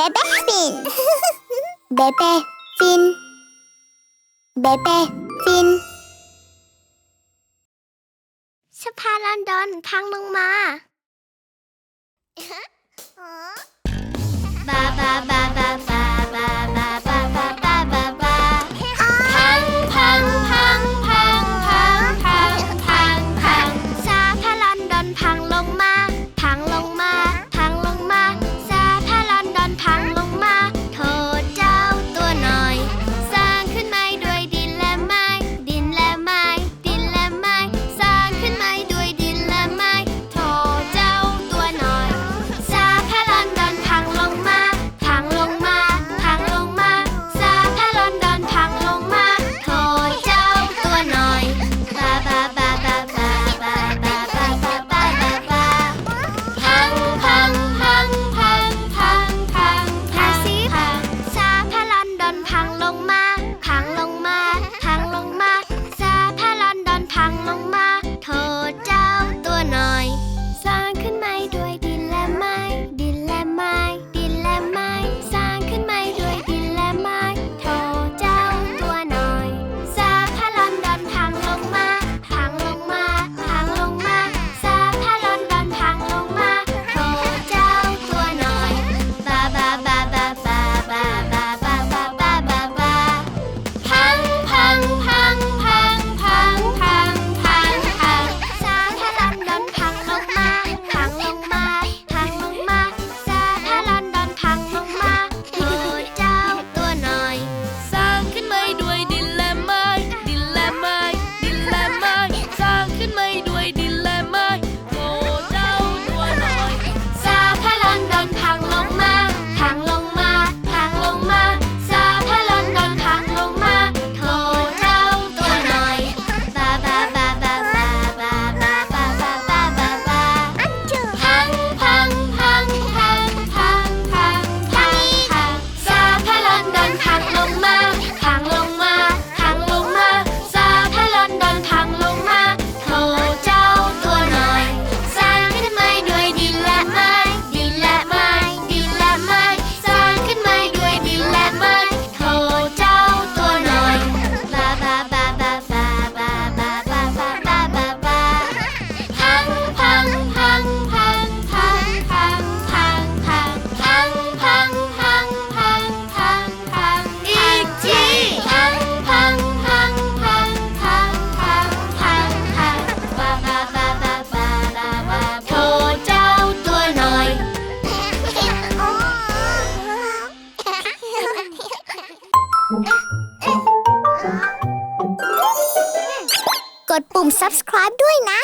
เบเบ้ฟิน เบเบ้ฟิน เบเบ้ฟิน สะพานลอนดอนพังลงมา กดปุ่ม subscribe ด้วยนะ